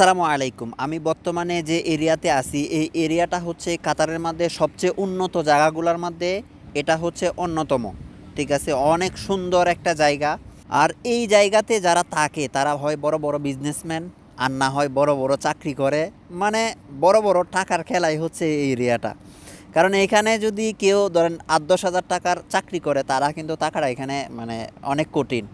আসসালামু আলাইকুম। আমি বর্তমানে যে এরিয়াতে আছি, এই এরিয়াটা হচ্ছে কাতারের মধ্যে সবচেয়ে উন্নত জায়গাগুলোর মধ্যে এটা হচ্ছে অন্যতম। ঠিক আছে, অনেক সুন্দর একটা জায়গা। আর এই জায়গাতে যারা থাকে, তারা হয় বড় বড় বিজনেসম্যান আর না হয় বড় বড় চাকরি করে। মানে বড় বড় টাকার খেলাই হচ্ছে এই এরিয়াটা। কারণ এখানে যদি কেউ ধরেন আট দশ হাজার টাকার চাকরি করে, তারা কিন্তু টাকাটা এখানে মানে অনেক কঠিন।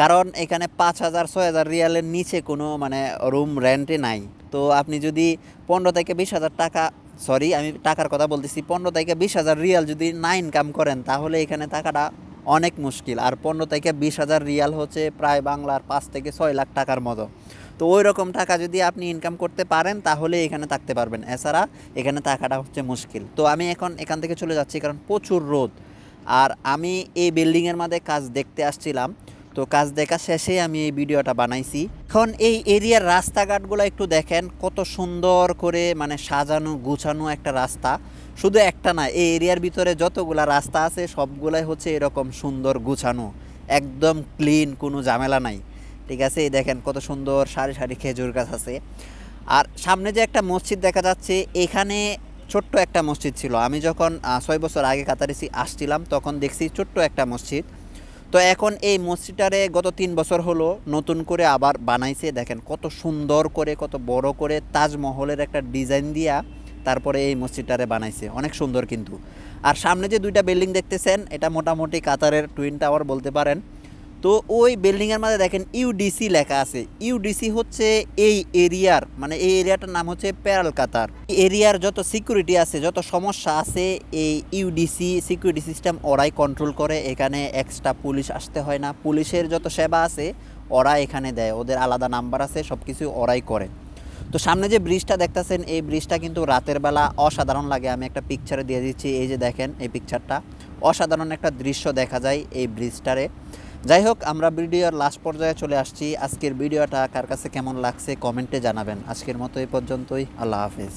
কারণ এখানে পাঁচ হাজার, ছয় হাজার রিয়ালের নিচে কোনো মানে রুম রেন্টে নাই। তো আপনি যদি পনেরো থেকে বিশ হাজার টাকা সরি আমি টাকার কথা বলতেছি, পনেরো থেকে বিশ হাজার রিয়াল যদি না ইনকাম করেন, তাহলে এখানে টাকাটা অনেক মুশকিল। আর পনেরো থেকে বিশ হাজার রিয়াল হচ্ছে প্রায় বাংলার পাঁচ থেকে ছয় লাখ টাকার মতো। তো ওই রকম টাকা যদি আপনি ইনকাম করতে পারেন, তাহলে এখানে থাকতে পারবেন। এছাড়া এখানে টাকাটা হচ্ছে মুশকিল। তো আমি এখন এখান থেকে চলে যাচ্ছি, কারণ প্রচুর রোদ। আর আমি এই বিল্ডিংয়ের মধ্যে কাজ দেখতে আসছিলাম। তো কাজ দেখা শেষে আমি এই ভিডিওটা বানাইছি। এখন এই এরিয়ার রাস্তাঘাটগুলো একটু দেখেন, কত সুন্দর করে মানে সাজানো, গুছানো একটা রাস্তা। শুধু একটা না, এই এরিয়ার ভিতরে যতগুলা রাস্তা আছে, সবগুলাই হচ্ছে এরকম সুন্দর গুছানো। একদম ক্লিন, কোনো ঝামেলা নাই। ঠিক আছে, এই দেখেন কত সুন্দর সারি সারি খেজুর গাছ আছে। আর সামনে যে একটা মসজিদ দেখা যাচ্ছে, এখানে ছোট্ট একটা মসজিদ ছিল। আমি যখন ছয় বছর আগে কাতারিসি আসছিলাম, তখন দেখছি ছোট্ট একটা মসজিদ। তো এখন এই মসজিদটারে গত তিন বছর হলো নতুন করে আবার বানাইছে। দেখেন কত সুন্দর করে, কত বড় করে তাজমহলের একটা ডিজাইন দিয়া তারপরে এই মসজিদটারে বানাইছে। অনেক সুন্দর কিন্তু। আর সামনে যে দুইটা বিল্ডিং দেখতেছেন, এটা মোটামুটি কাতারের টুইন টাওয়ার বলতে পারেন। তো ওই বিল্ডিংয়ের মধ্যে দেখেন ইউডিসি লেখা আছে। ইউডিসি হচ্ছে এই এরিয়ার মানে এই এরিয়াটার নাম হচ্ছে প্যারাল কাতার। এরিয়ার যত সিকিউরিটি আছে, যত সমস্যা আছে, এই ইউডিসি সিকিউরিটি সিস্টেম ওরাই কন্ট্রোল করে। এখানে এক্সট্রা পুলিশ আসতে হয় না। পুলিশের যত সেবা আছে ওরা এখানে দেয়। ওদের আলাদা নাম্বার আছে সব কিছু ওরাই করে। তো সামনে যে ব্রিজটা দেখতেছেন, এই ব্রিজটা কিন্তু রাতের বেলা অসাধারণ লাগে। আমি একটা পিকচারে দিয়ে দিচ্ছি। এই যে দেখেন, এই পিকচারটা অসাধারণ একটা দৃশ্য দেখা যায় এই ব্রিজটারে যাই হোক আমরা ভিডিওর লাস্ট পর্যায়ে চলে আসছি। আজকের ভিডিওটা কার কাছে কেমন লাগছে কমেন্টে জানাবেন। আজকের মতো এই পর্যন্তই। আল্লাহ হাফেজ।